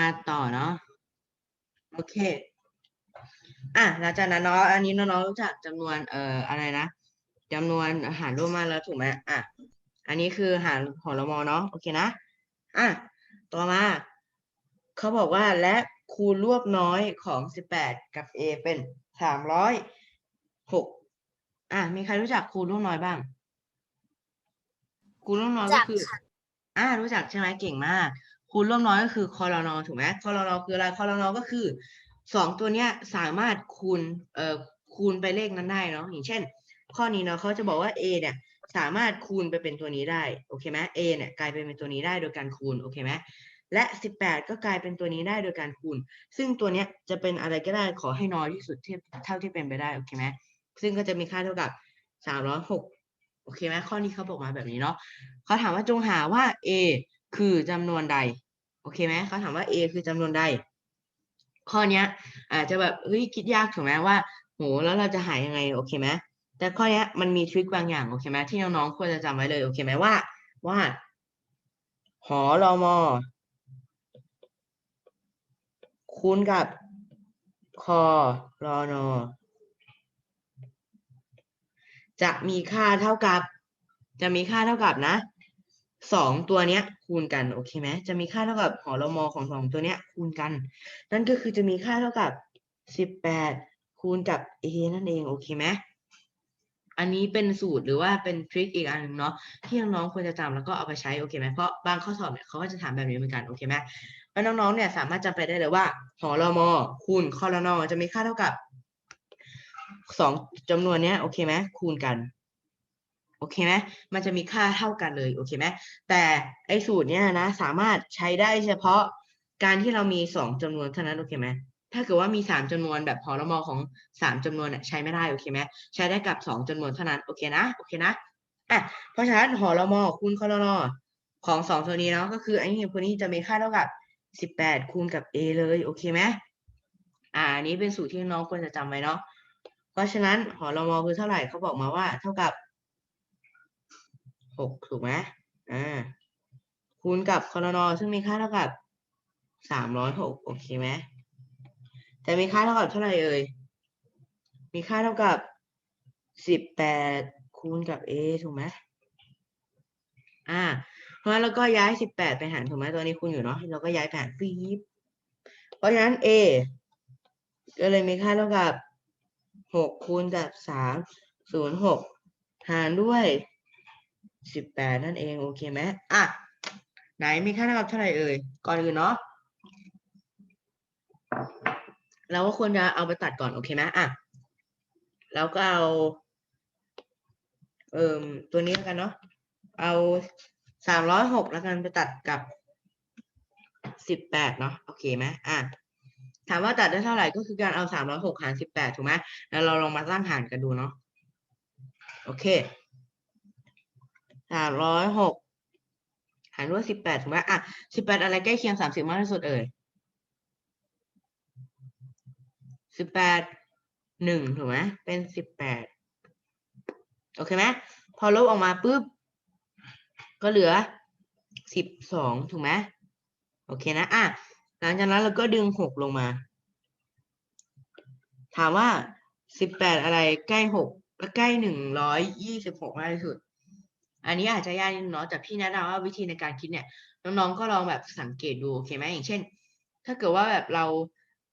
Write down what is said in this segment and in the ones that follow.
มาต่อเนาะโอเค อะหลังจากนั้นเนาะอันนี้น้องๆรู้จักจำนวนเอ่ออะไรนะจำนวนอาหารร่วมมาแล้วถูกไหมอะอันนี้คืออาหารหอละมอเนาะโอเคนะอะต่อมาเขาบอกว่าและคูณรวบน้อยของสิบแปดกับ a เป็นสามร้อยหกอะมีใครรู้จักคูณรวบน้อยบ้าง คูณรวบน้อยก็คือ อ่ารู้จักใช่ไหมเก่งมาก คูณร่วมน้อยก็คือคอรนอถูกไหมคอรนอคืออะไรคอรนอก็คือสองตัวเนี้ยสามารถคูณเอ่อคูณไปเลขนั้นได้เนาะอย่างเช่น ข้อนี้เนาะเขาจะบอกว่า a เนี่ยสามารถคูณไปเป็นตัวนี้ได้โอเคไหม a เนี่ยกลายเป็นเป็นตัวนี้ได้โดยการคูณโอเคไหมและสิบแปดก็กลายเป็นตัวนี้ได้โดยการคูณ ซึ่งตัวเนี้ยจะเป็นอะไรก็ได้ขอให้น้อยที่สุดเท่าที่เป็นไปได้โอเคไหมซึ่งก็จะมีค่าเท่ากับสามร้อยหกโอเคไหมข้อนี้เขาบอกมาแบบนี้เนาะเขาถามว่าจงหาว่า a คือจำนวนใด โอเคไหมเขาถามว่า a คือจำนวนใด ข้อเนี้ย อาจจะแบบเฮ้ยคิดยากถูกไหมว่าโหแล้วเราจะหายังไง โอเคไหมแต่ข้อเนี้ยมันมีทริคบางอย่างโอเคไหมที่น้องๆควรจะจำไว้เลยโอเคไหมว่า ว่าหอรอมอคูณกับคอรอนอจะมีค่าเท่ากับ จะมีค่าเท่ากับนะ สองตัวเนี้ยคูณกันโอเคไหมจะมีค่าเท่ากับหอรมอของสองตัวเนี้ยคูณกัน นั่นก็คือจะมีค่าเท่ากับสิบแปดคูณกับ a นั่นเองโอเคไหมอันนี้เป็นสูตรหรือว่าเป็นทริคอีกอันหนึงเนาะที่น้องๆควรจะจำแล้วก็เอาไปใช้โอเคไหมเพราะบางข้อสอบเนี่ยเขาก็จะถามแบบนี้เหมือนกันโอเคไหมแล้วน้องๆเนี่ยสามารถจำไปได้เลยว่าหอรมอคูณคอรนอจะมีค่าเท่ากับสองจำนวนเนี้ยโอเคไหมคูณกัน โอเคไหมมันจะมีค่าเท่ากันเลยโอเคไหมแต่ไอ้สูตรเนี้ยนะสามารถใช้ได้เฉพาะการที่เรามีสองจำนวนเท่านั้นโอเคไหมถ้าเกิดว่ามีสามจำนวนแบบหอละมอของสามจำนวนน่ะใช้ไม่ได้โอเคไหมใช้ได้กับสองจำนวนเท่านั้นโอเคนะโอเคนะอะเพราะฉะนั้นหอละมอคูณคอรนอของสองตัวนี้เนาะก็คือไอ้นี่คนนี้จะมีค่าเท่ากับสิบแปดคูณกับ a เลยโอเคไหมอ่านนี้เป็นสูตรที่น้องควรจะจำไว้เนาะเพราะฉะนั้นหอละมอคือเท่าไหร่เขาบอกมาว่าเท่ากับ หกถูกไหมอ่าคูณกับคอรนอซึ่งมีค่าเท่ากับสามร้อยหกโอเคไหมแต่มีค่าเท่ากับเท่าไหร่เอ่ยมีค่าเท่ากับสิบแปดคูณกับ a ถูกไหมอ่า เพราะฉะนั้นเราก็ย้ายสิบแปดไปหารถูกไหมตัวนี้คูณอยู่เนาะเราก็ย้ายไปหารปี๊บเพราะฉะนั้น a ก็เลยมีค่าเท่ากับหกคูณกับสามศูนย์หกหารด้วย สิบแปดนั่นเองโอเคไหมอะไหนมีค่าเท่ากับเท่าไหร่เอ่ยก่อนอื่นเนาะเราก็ควรจะเอาไปตัดก่อนโอเคไหมอะแล้วก็เอาเอ่มตัวนี้แล้วกันเนาะเอาสามร้อยหกแล้วกันไปตัดกับสิบแปดเนาะโอเคไหมอะถามว่าตัดได้เท่าไหร่ก็คือการเอาสามร้อยหกหารสิบแปดถูกไหมแล้วเราลองมาตั้งหารกันดูเนาะโอเค สามร้อยหกหารด้วยสิบแปดถูกไหมอะสิบแปดอะไรใกล้เคียงสามสิบมากที่สุดเอ่ยสิบแปดหนึ่งถูกไหมเป็นสิบแปดโอเคไหมพอลบออกมาปุ๊บ ก็เหลือสิบสองถูกไหมโอเคนะอะหลังจากนั้นเราก็ดึงหกลงมา ถามว่าสิบแปดอะไรใกล้หกและใกล้หนึ่งร้อยยี่สิบหกมากที่สุด อันนี้อาจจะยากนิดนึงเนาะแต่พี่แนะนำว่าวิธีในการคิดเนี่ย น้องๆก็ลองแบบสังเกตดูโอเคไหมอย่างเช่น ถ้าเกิดว่าแบบเรา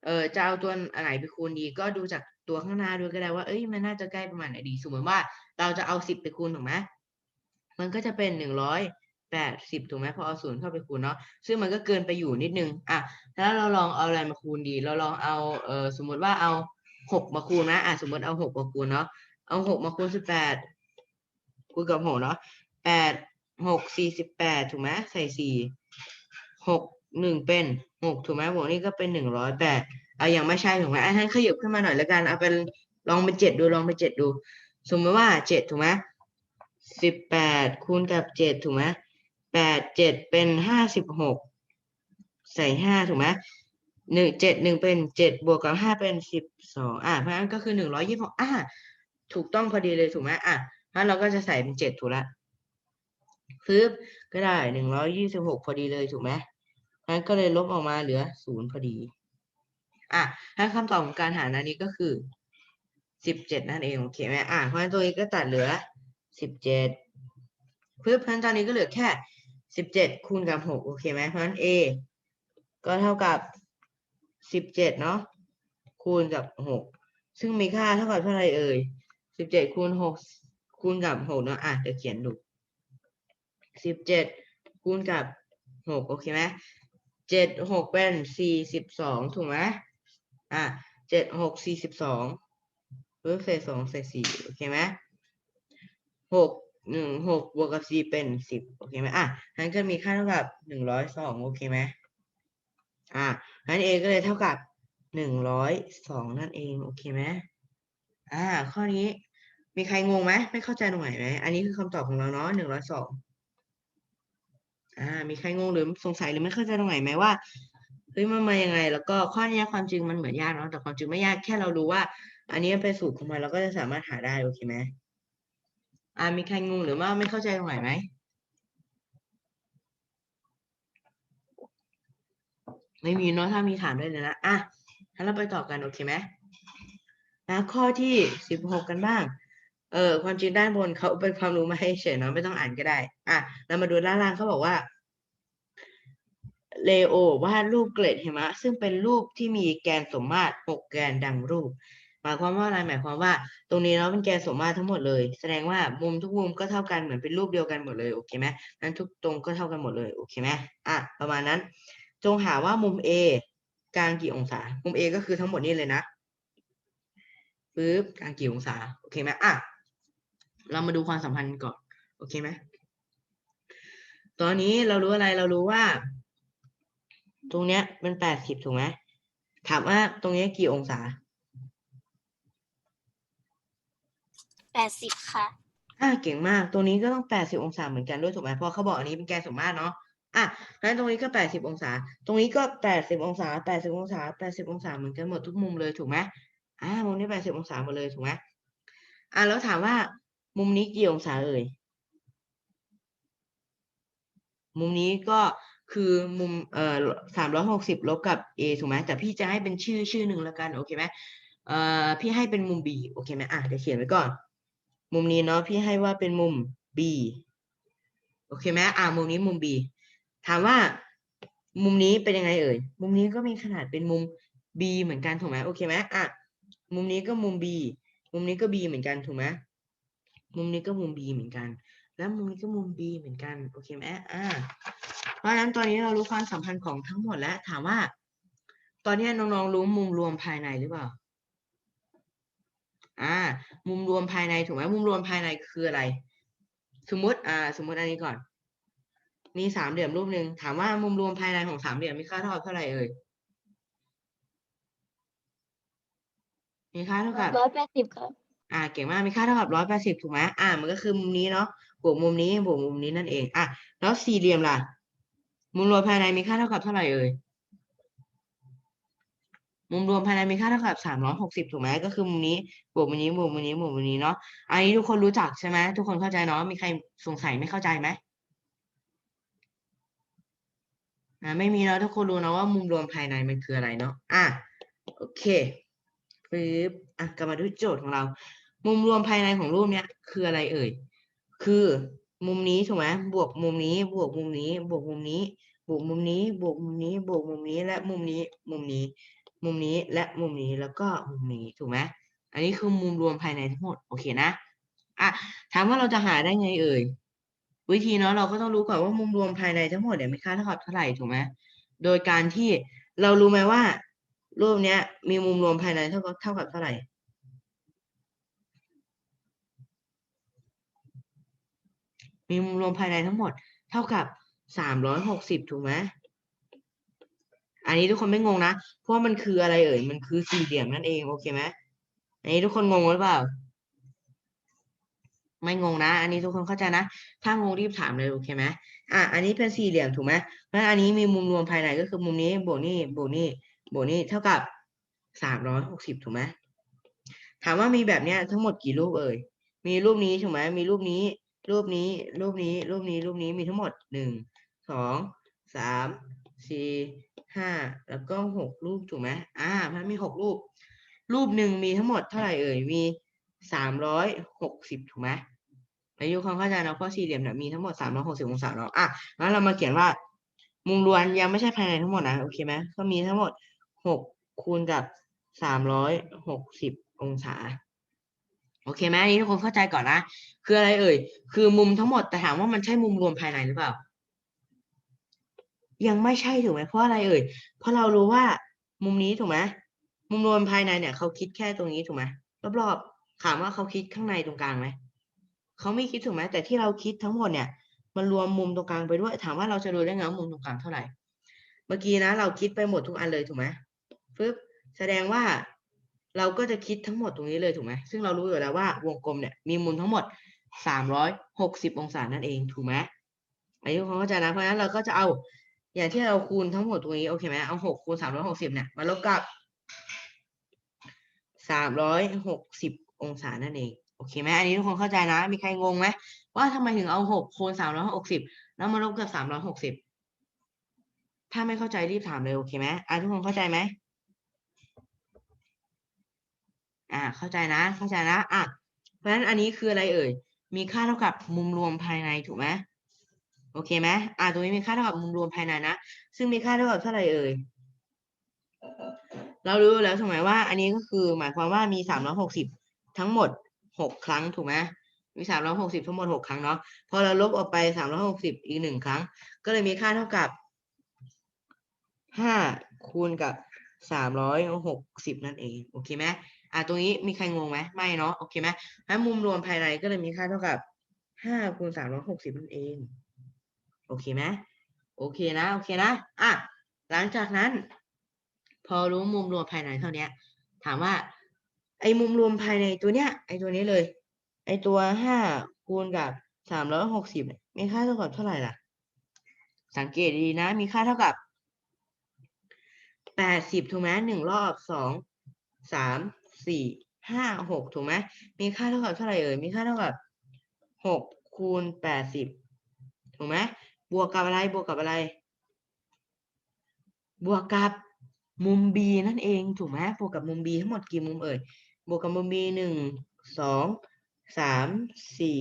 เออจะเอาตัวอะไหนไปคูณดี ก็ดูจากตัวข้างหน้าด้วยก็ได้ว่าเอ้ยมันน่าจะใกล้ประมาณไหนดี สมมติว่าเราจะเอาสิบไปคูณถูกไหมมันก็จะเป็นหนึ่งร้อยแปดสิบถูกไหมพอเอาศูนย์เข้าไปคูณเนาะซึ่งมันก็เกินไปอยู่นิดนึงอะแล้วเราลองเอาอะไรมาคูณดี เราลองเอาเออสมมติว่าเอาหกมาคูณนะอะสมมติเอาหกมาคูณเนาะเอาหกมาคูณสิบแปด คูณกับหกเนาะแปดหกสี่สิบแปดถูกไหมใส่สี่หกหนึ่งเป็นหกถูกไหมบวกนี่ก็เป็นหนึ่งร้อยแปดเอาอย่างไม่ใช่ถูกไหมอะท่านขยับขึ้นมาหน่อยแล้วกันเอาเป็นลองเป็นเจ็ดดูลองเป็นเจ็ดดู สมมติว่าเจ็ดถูกไหมสิบแปดคูณกับเจ็ดถูกไหมแปดเจ็ดเป็นห้าสิบหกใส่ห้าถูกไหมหนึ่งเจ็ดหนึ่งเป็นเจ็ดบวกกับห้าเป็นสิบสองอะเพราะฉะนั้นก็คือหนึ่งร้อยยี่สิบหกอะถูกต้องพอดีเลยถูกไหมอะ ถ้าเราก็จะใส่เป็นเจ็ดถูกละฟึบก็ได้หนึ่งร้อยยี่สิบหกพอดีเลยถูกไหมงั้นก็เลยลบออกมาเหลือศูนย์พอดี อะถ้าคำตอบของการหารอันนี้ก็คือสิบเจ็ดนั่นเองโอเคไหมอะเพราะฉะนั้นตัวนี้ก็ตัดเหลือสิบเจ็ดเพื่อเพราะฉะนั้นตอนนี้ก็เหลือแค่สิบเจ็ดคูณกับหกโอเคไหมเพราะฉะนั้น a ก็เท่ากับสิบเจ็ดเนาะคูณกับหกซึ่งมีค่าเท่ากับเท่าไรเอ่ยสิบเจ็ดคูณหก คูณกับหกเนาะอะเดี๋ยวเขียนดูสิบเจ็ดคูณกับหกโอเคไหมเจ็ดหกเป็นสี่สิบสองถูกไหมอะเจ็ดหกสี่สิบสองเพิ่มเศษสองเศษสี่โอเคไหมหกหนึ่งหกบวกกับสี่เป็นสิบโอเคไหมอะงั้นก็มีค่าเท่ากับหนึ่งร้อยสองโอเคไหมอะงั้น a ก็เลยเท่ากับหนึ่งร้อยสองนั่นเองโอเคไหมอ่าข้อนี้ มีใครงงไหมไม่เข้าใจตรงไหนไหมอันนี้คือคำตอบของเราเนาะหนึ่งร้อยสองอ่า มีใครงงหรือสงสัยหรือไม่เข้าใจตรงไหนไหมว่าเฮ้ยมันมายังไง แล้วก็ข้อนี้ความจริงมันเหมือนยากเนาะแต่ความจริงไม่ยากแค่เรารู้ว่า อันนี้เป็นสูตรของมันเราก็จะสามารถหาได้โอเคไหมอ่ามีใครงงหรือว่าไม่เข้าใจตรงไหนไหมไม่มีเนาะถ้ามีถามได้เลยนะอะงั้นเราไปต่อกันโอเคไหมนะข้อที่สิบหกกันบ้าง เออความจริงด้านบนเขาเป็นความรู้มาให้เฉยเนาะไม่ต้องอ่านก็ได้ อะเรามาดูด้านล่างเขาบอกว่าเลโอวาดรูปเกล็ดหิมะ ซึ่งเป็นรูปที่มีแกนสมมาตรหกแกนดังรูป หมายความว่าอะไรหมายความว่า ตรงนี้เนาะเป็นแกนสมมาตรทั้งหมดเลย แสดงว่ามุมทุกมุมก็เท่ากันเหมือนเป็นรูปเดียวกันหมดเลยโอเคไหมนั้นทุกตรงก็เท่ากันหมดเลยโอเคไหมอะประมาณนั้น จงหาว่ามุม A กลางกี่องศา มุม A ก็คือทั้งหมดนี้เลยนะปึ๊บกลางกี่องศาโอเคไหมอะ เรามาดูความสัมพันธ์ก่อน โอเคไหมตอนนี้เรารู้อะไรเรารู้ว่า ตรงเนี้ยเป็นแปดสิบถูกไหมถามว่าตรงเนี้ยกี่องศาแปดสิบค่ะ อ่าเก่งมากตรงนี้ก็ต้องแปดสิบองศาเหมือนกันด้วยถูกไหมเพราะเขาบอกอันนี้เป็นแกนสมมาตรเนาะอะงั้นตรงนี้ก็แปดสิบองศา ตรงนี้ก็แปดสิบองศาแปดสิบองศาแปดสิบองศาเหมือนกันหมดทุกมุมเลยถูกไหมอ่ามุมนี้แปดสิบองศาหมดเลยถูกไหมอ่าแล้วถามว่า มุมนี้กี่องศาเอ่ย มุมนี้ก็คือมุมเอ่อสามร้อยหกสิบลบกับ a ถูกไหมแต่พี่จะให้เป็นชื่อชื่อหนึ่งแล้วกันโอเคไหมเอ่อพี่ให้เป็นมุม b โอเคไหมอะเดี๋ยวเขียนไว้ก่อน มุมนี้เนาะพี่ให้ว่าเป็นมุม b โอเคไหมอะมุมนี้มุม b ถามว่ามุมนี้เป็นยังไงเอ่ย มุมนี้ก็มีขนาดเป็นมุม b เหมือนกันถูกไหมโอเคไหมอะมุมนี้ก็มุม b มุมนี้ก็ b เหมือนกันถูกไหม มุมนี้ก็มุม b เหมือนกัน แล้วมุมนี้ก็มุม b เหมือนกัน โอเคไหมอ่า เพราะฉะนั้นตอนนี้เรารู้ความสัมพันธ์ของทั้งหมดแล้ว ถามว่า ตอนนี้น้องๆรู้มุมรวมภายในหรือเปล่า อ่า มุมรวมภายในถูกไหมมุมรวมภายในคืออะไร สมมติ อ่า สมมติอันนี้ก่อนมีสามเหลี่ยมรูปหนึ่งถามว่ามุมรวมภายในของสามเหลี่ยมมีค่าเท่ากับเท่าไหร่เอ่ยมีค่าเท่ากับร้อยแปดสิบครับ อ่าเก่งมากมีค่าเท่ากับร้อยแปดสิบถูกไหมอ่า มันก็คือมุมนี้เนาะบวกมุมนี้บวกมุมนี้นั่นเองอะแล้วสี่เหลี่ยมล่ะ มุมรวมภายในมีค่าเท่ากับเท่าไหร่เอ่ยมุมรวมภายในมีค่าเท่ากับสามร้อยหกสิบถูกไหมก็คือมุมนี้บวกมุมนี้บวกมุมนี้บวกมุมนี้เนาะอันนี้ทุกคนรู้จักใช่ไหมทุกคนเข้าใจเนาะมีใครสงสัยไม่เข้าใจไหมอ่าไม่มีเนาะทุกคนรู้เนาะว่ามุมรวมภายในมันคืออะไรเนาะอะโอเคปึ๊บอะกลับมาดูโจทย์ของเรา มุมรวมภายในของรูปเนี้ยคืออะไรเอ่ย คือมุมนี้ถูกไหมบวกมุมนี้ บวกมุมนี้ บวกมุมนี้ บวกมุมนี้ บวกมุมนี้ บวกมุมนี้ และมุมนี้ มุมนี้ มุมนี้และมุมนี้แล้วก็มุมนี้ถูกไหมอันนี้คือมุมรวมภายในทั้งหมดโอเคนะอะถามว่าเราจะหาได้ไงเอ่ย วิธีเนาะเราก็ต้องรู้ก่อนว่ามุมรวมภายในทั้งหมดเนี่ยมีค่าเท่ากับเท่าไหร่ถูกไหมโดยการที่เรารู้ไหมว่ารูปเนี้ยมีมุมรวมภายในเท่ากับเท่ากับเท่าไหร่ มีมุมรวมภายในทั้งหมด เท่ากับสามร้อยหกสิบถูกไหมอันนี้ทุกคนไม่งงนะ เพราะมันคืออะไรเอ่ย มันคือสี่เหลี่ยมนั่นเอง โอเคไหมอันนี้ทุกคนงงหรือเปล่า ไม่งงนะ อันนี้ทุกคนเข้าใจนะ ถ้างงรีบถามเลย โอเคไหมอะ อันนี้เป็นสี่เหลี่ยมถูกไหมดังนั้นอันนี้มีมุมรวมภายในก็คือมุมนี้ บวกนี่ บวกนี่ บวกนี่ เท่ากับสามร้อยหกสิบถูกไหมถามว่ามีแบบเนี้ยทั้งหมดกี่รูปเอ่ย มีรูปนี้ถูกไหมมีรูปนี้ รูปนี้รูปนี้รูปนี้รูปนี้มีทั้งหมดหนึ่งสองสามสี่ห้าแล้วก็หกรูปถูกไหมอ่ามันมีหกรูป รูปหนึ่งมีทั้งหมดเท่าไหร่เอ่ยมีสามร้อยหกสิบถูกไหมอายุความเข้าใจเนาะเพราะสี่เหลี่ยมเนี่ยมีทั้งหมดสามร้อยหกสิบองศาเนาะอะงั้นเรามาเขียนว่า มุมล้วนยังไม่ใช่ภายในทั้งหมดนะโอเคไหมก็มีทั้งหมดหกคูณกับสามร้อยหกสิบองศา โอเคไหมอันนี้ทุกคนเข้าใจก่อนนะคืออะไรเอ่ย คือมุมทั้งหมดแต่ถามว่ามันใช่มุมรวมภายในหรือเปล่า ยังไม่ใช่ถูกไหมเพราะอะไรเอ่ย เพราะเรารู้ว่ามุมนี้ถูกไหมมุมรวมภายในเนี่ยเขาคิดแค่ตรงนี้ถูกไหมรอบๆถามว่าเขาคิดข้างในตรงกลางไหมเขาไม่คิดถูกไหมแต่ที่เราคิดทั้งหมดเนี่ย มันรวมมุมตรงกลางไปด้วย ถามว่าเราจะรู้ได้ไงว่ามุมตรงกลางเท่าไหร่ เมื่อกี้นะ เราคิดไปหมดทุกอันเลยถูกไหมปึ๊บแสดงว่า เราก็จะคิดทั้งหมดตรงนี้เลยถูกไหมซึ่งเรารู้อยู่แล้วว่าวงกลมเนี่ยมีมุมทั้งหมดสามร้อยหกสิบองศานั่นเองถูกไหมอายุความเข้าใจนะ เพราะฉะนั้นเราก็จะเอาอย่างที่เราคูณทั้งหมดตรงนี้โอเคไหมเอาหกคูณสามร้อยหกสิบเนี่ยมาลบกับสามร้อยหกสิบองศานั่นเองโอเคไหมอันนี้ทุกคนเข้าใจนะ มีใครงงไหมว่าทำไมถึงเอาหกคูณสามร้อยหกสิบแล้วมาลบกับสามร้อยหกสิบถ้าไม่เข้าใจรีบถามเลยโอเคไหมอะทุกคนเข้าใจไหม อ่า เข้าใจนะ เข้าใจนะอะเพราะฉะนั้นอันนี้คืออะไรเอ่ย มีค่าเท่ากับมุมรวมภายในถูกไหมโอเคไหมอ่าตรงนี้มีค่าเท่ากับมุมรวมภายในนะ ซึ่งมีค่าเท่ากับเท่าไหร่เอ่ย เรารู้แล้วถูกไหมว่า อันนี้ก็คือหมายความว่ามีสามร้อยหกสิบทั้งหมดหกครั้งถูกไหมมีสามร้อยหกสิบทั้งหมดหกครั้งเนาะ พอเราลบออกไปสามร้อยหกสิบอีกหนึ่งครั้ง ก็เลยมีค่าเท่ากับห้าคูณกับสามร้อยหกสิบนั่นเอง โอเคไหม อ่าตรงนี้มีใครงงไหมไม่เนาะโอเคไหมแล้วมุมรวมภายในก็เลยมีค่าเท่ากับห้าคูณสามร้อยหกสิบนั่นเอง โอเคไหมโอเคนะโอเคนะอะหลังจากนั้น พอรู้มุมรวมภายในเท่าเนี้ยถามว่า ไอ้มุมรวมภายในตัวเนี้ย ไอ้ตัวนี้เลย ไอ้ตัวห้าคูณกับสามร้อยหกสิบมีค่าเท่ากับเท่าไหร่ล่ะ สังเกตดีนะ มีค่าเท่ากับแปดสิบถูกไหมหนึ่งรอบสองสาม สี่ห้าหกถูกไหมมีค่าเท่ากับเท่าไหร่เอ่ยมีค่าเท่ากับหกคูณแปดสิบถูกไหมบวกกับอะไรบวกกับอะไร บวกกับมุม b นั่นเองถูกไหมบวกกับมุม b ทั้งหมดกี่มุมเอ่ยบวกกับมุม b หนึ่งสองสามสี่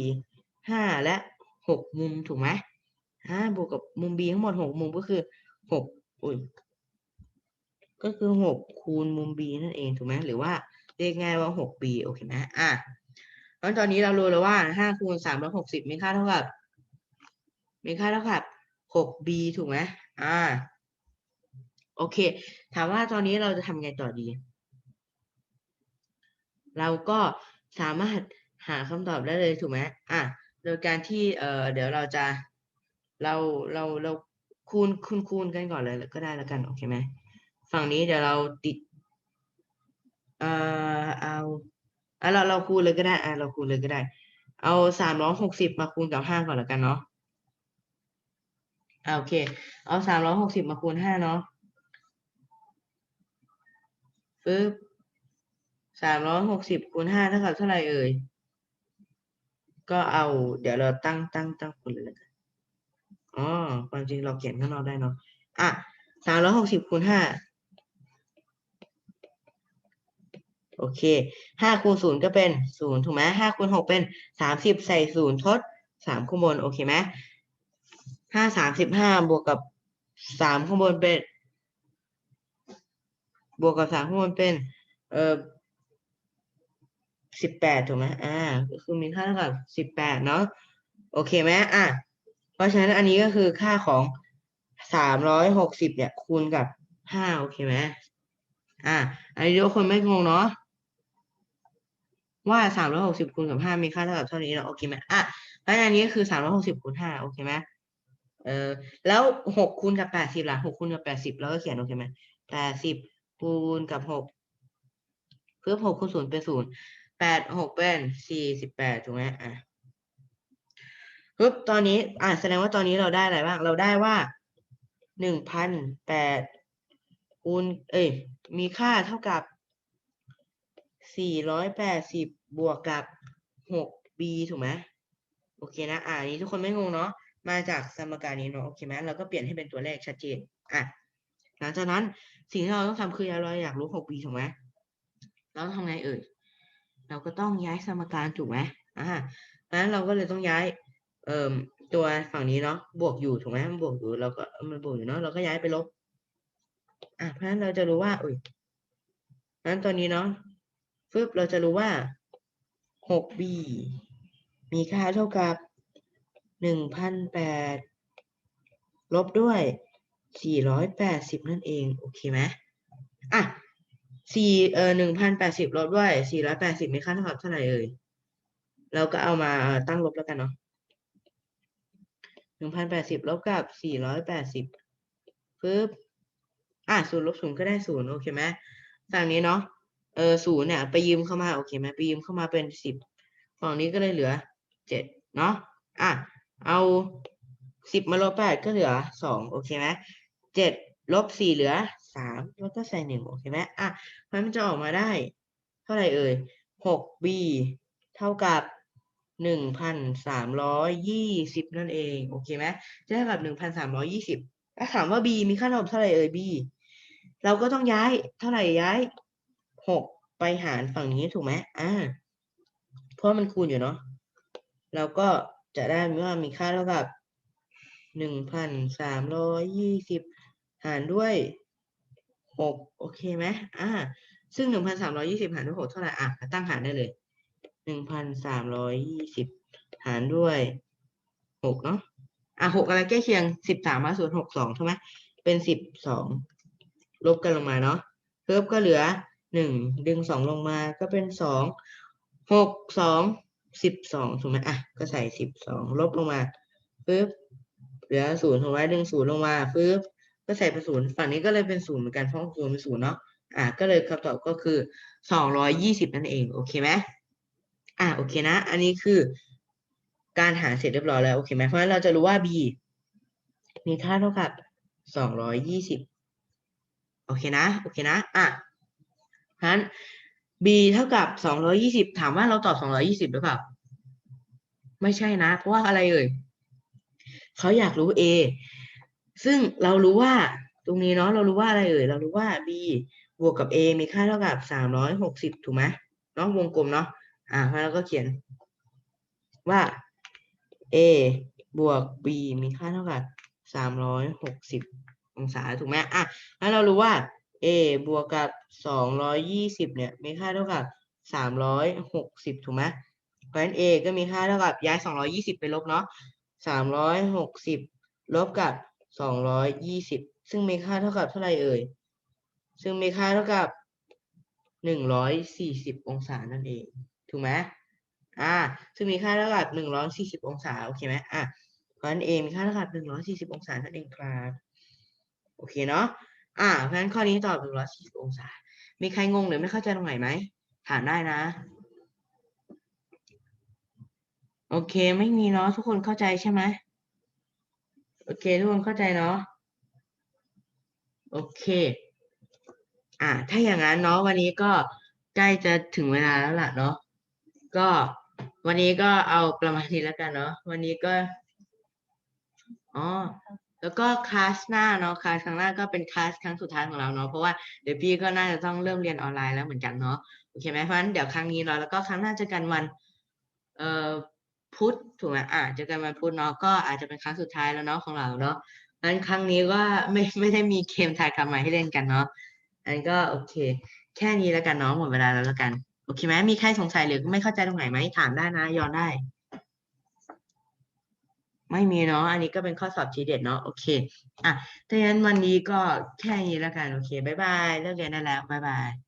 ห้าและหกมุมถูกไหมอ่าบวกกับมุม b ทั้งหมดหกมุมก็คือหกอุ้ยก็คือหกคูณมุม b นั่นเองถูกไหมหรือว่า เรียกง่ายว่าหก b โอเคไหมอะแล้วตอนนี้เรารู้แล้วว่าห้าคูณสามร้อยหกสิบมีค่าเท่ากับ มีค่าเท่ากับหก b ถูกไหมอ่า โอเค ถามว่าตอนนี้เราจะทำไงต่อดี เราก็สามารถหาคำตอบได้เลยถูกไหมอะ โดยการที่ เอ่อ เดี๋ยวเราจะ เรา เรา เราคูณคูณคูณกันก่อนเลยก็ได้แล้วกัน โอเคไหม ฝั่งนี้เดี๋ยวเราติด เอ่อเอาอะเราเราคูณเลยก็ได้อะเราคูณเลยก็ได้ เอาสามร้อยหกสิบมาคูณกับห้าก่อนแล้วกันเนาะอ่าโอเค เอาสามร้อยหกสิบมาคูณห้าเนาะปึ๊บสามร้อยหกสิบคูณห้าเท่ากับเท่าไหร่เอ่ย ก็เอาเดี๋ยวเราตั้งตั้งตั้งคูณเลยแล้วกันอ๋อความจริงเราเขียนข้างนอกได้เนาะอะสามร้อยหกสิบคูณห้า โอเคห้าคูณศูนย์ก็เป็นศูนย์ถูกไหมห้าคูณหกเป็นสามสิบใส่ศูนย์ทดสามข้างบนโอเคไหมห้าสามสิบห้าบวกกับสามข้างบนเป็น บวกกับสามข้างบนเป็น เอ่อสิบแปดถูกไหมอ่าก็คือมีค่าเท่ากับสิบแปดเนาะโอเคไหมอะเพราะฉะนั้นอันนี้ก็คือค่าของสามร้อยหกสิบเนี่ยคูณกับห้าโอเคไหมอะอันนี้ทุกคนไม่งงเนาะ ว่าสามร้อยหกสิบคูณกับห้ามีค่าเท่ากับเท่านี้เนาะโอเคไหมอะเพราะฉะนั้นอันนี้คือสามร้อยหกสิบคูณห้าโอเคไหมเออแล้วหกคูณกับแปดสิบล่ะหกคูณกับแปดสิบเราก็เขียนโอเคไหมแปดสิบคูณกับหกเพื่อหกคูณศูนย์เป็นศูนย์แปดหกเป็นสี่สิบแปดถูกไหมอะปึ๊บตอนนี้อะแสดงว่าตอนนี้เราได้อะไรบ้างเราได้ว่าหนึ่งพันแปดคูณเอ้ยมีค่าเท่ากับ สี่ร้อยแปดสิบบวกกับหก b ถูกไหมโอเคนะ อ่าอันนี้ทุกคนไม่งงเนาะ มาจากสมการนี้เนาะ โอเคไหมเราก็เปลี่ยนให้เป็นตัวเลขชัดเจน อะ หลังจากนั้นสิ่งที่เราต้องทำคือเราอยากรู้หกบีถูกไหมเราต้องทำไงเอ่ย เราก็ต้องย้ายสมการถูกไหมอ่าดังนั้นเราก็เลยต้องย้าย เอ่อ ตัวฝั่งนี้เนาะ บวกอยู่ถูกไหมมันบวกอยู่ เราก็มันบวกอยู่เนาะ เราก็ย้ายไปลบ อะ เพราะฉะนั้นเราจะรู้ว่าอุ้ยนั้นตอนนี้เนาะ ฟึบเราจะรู้ว่าหกบีมีค่าเท่ากับหนึ่งพันแปดลบด้วยสี่ร้อยแปดสิบนั่นเอง โอเคไหมอะสี่เออหนึ่งพันแปดสิบลบด้วยสี่ร้อยแปดสิบมีค่าเท่ากับเท่าไหร่เอ่ย เราก็เอามาตั้งลบแล้วกันเนาะหนึ่งพันแปดสิบลบกับสี่ร้อยแปดสิบปึ๊บอะศูนย์ลบศูนย์ก็ได้ศูนย์โอเคไหมฝั่งนี้เนาะ เออศูนย์เนี่ยไปยืมเข้ามาโอเคไหมไปยืมเข้ามาเป็นสิบฝั่งนี้ก็เลยเหลือเจ็ดเนาะอะเอาสิบมาลบแปดก็เหลือสองโอเคไหมเจ็ดลบสี่เหลือสามแล้วก็ใส่หนึ่งโอเคไหมอะเพราะมันจะออกมาได้ เท่าไหร่เอ่ยหก b เท่ากับหนึ่งพันสามร้อยยี่สิบนั่นเองโอเคไหมจะเท่ากับหนึ่งพันสามร้อยยี่สิบถ้าถามว่า b มีค่าเท่ากับเท่าไหร่เอ่ย b เราก็ต้องย้ายเท่าไหร่ย้าย หกไปหารฝั่งนี้ถูกไหมอ่า เพราะมันคูณอยู่เนาะ เราก็จะได้ว่ามีค่าเท่ากับหนึ่งพันสามร้อยยี่สิบหารด้วยหกโอเคไหมอ่า ซึ่งหนึ่งพันสามร้อยี่สิบหารด้วยหกเท่าไหร่ อะ ตั้งหารได้เลยหนึ่งพันสามร้อยยี่สิบหารด้วยหกเนาะ อะหกอะไรใกล้เคียงสิบสามมาส่วนหกสองใช่ไหมเป็นสิบสองลบกันลงมาเนาะเพิ่มก็เหลือ หนึ่งดึงสองลงมาก็เป็นสองหกสองสิบสองถูกไหมอะก็ใส่สิบสองลบลงมาปึ๊บเหลือศูนย์ถูกไหมดึงศูนย์ลงมาปึ๊บก็ใส่เป็นศูนย์ฝั่งนี้ก็เลยเป็นศูนย์เหมือนกันเพราะศูนย์เป็นศูนย์เนาะอะก็เลยคำตอบก็คือสองร้อยยี่สิบนั่นเองโอเคไหมอะโอเคนะ อันนี้คือการหารเสร็จเรียบร้อยแล้วโอเคไหมเพราะฉะนั้นเราจะรู้ว่า b มีค่าเท่ากับสองร้อยยี่สิบโอเคนะ โอเคนะ อะ เพราะฉะนั้น b เท่ากับสองร้อยี่สิบถามว่าเราตอบสองร้อยี่สิบหรือเปล่า ไม่ใช่นะ เพราะว่าอะไรเอ่ยเขาอยากรู้ a ซึ่งเรารู้ว่าตรงนี้เนาะเรารู้ว่าอะไรเอ่ยเรารู้ว่า b บวกกับ a มีค่าเท่ากับสามร้อยหกสิบถูกไหมเนาะวงกลมเนาะอ่าเพราะเราก็เขียนว่า a บวก b มีค่าเท่ากับสามร้อยหกสิบองศาถูกไหมอะแล้วเรารู้ว่า a บวกกับสองร้อยยี่สิบเนี่ยมีค่าเท่ากับสามร้อยหกสิบถูกไหมเพราะฉะนั้น a ก็มีค่าเท่ากับย้ายสองร้อยี่สิบไปลบเนาะสามร้อยหกสิบลบกับสองร้อยยี่สิบซึ่งมีค่าเท่ากับเท่าไหร่เอ่ย ซึ่งมีค่าเท่ากับหนึ่งร้อยสี่สิบองศานั่นเอง ถูกไหมอ่า ซึ่งมีค่าเท่ากับหนึ่งร้อยสี่สิบองศา โอเคไหมอะเพราะฉะนั้น a มีค่าเท่ากับหนึ่งร้อยสี่สิบองศานั่นเองครับ โอเคเนาะ อ่าเพราะฉะนั้นข้อนี้ตอบหนึ่งร้อยสี่สิบองศา มีใครงงหรือไม่เข้าใจตรงไหนไหม ถามได้นะ โอเคไม่มีเนาะทุกคนเข้าใจใช่ไหมโอเค ทุกคนเข้าใจเนาะโอเค อ่าถ้าอย่างนั้นเนาะวันนี้ก็ใกล้จะถึงเวลาแล้วล่ะเนาะก็วันนี้ก็เอาประมาณนี้แล้วกันเนาะวันนี้ก็อ๋อ แล้วก็คลาสหน้าเนาะคลาสครั้งหน้าก็เป็นคลาสครั้งสุดท้ายของเราเนาะเพราะว่าเดี๋ยวพี่ก็น่าจะต้องเริ่มเรียนออนไลน์แล้วเหมือนกันเนาะโอเคไหมเพราะฉะนั้นเดี๋ยวครั้งนี้เนาะแล้วก็ครั้งหน้าเจอกันวันเอ่อพุธถูกไหมอ่าเจอกันวันพุธเนาะก็อาจจะเป็นครั้งสุดท้ายแล้วเนาะของเราเนาะงั้นครั้งนี้ก็ไม่ไม่ได้มีเกมทายคำใหม่ให้เล่นกันเนาะอันก็โอเค แค่นี้แล้วกันเนาะหมดเวลาแล้วแล้วกันโอเคไหมมีใครสงสัยหรือไม่เข้าใจตรงไหนไหมถามได้นะย้อนได้ ไม่มีเนาะ อันนี้ก็เป็นข้อสอบทีเด็ดเนาะ โอเค อะถ้างนั้นวันนี้ก็แค่นี้แล้วกัน โอเค บ๊ายบาย เลิกเรียนได้แล้ว บ๊ายบาย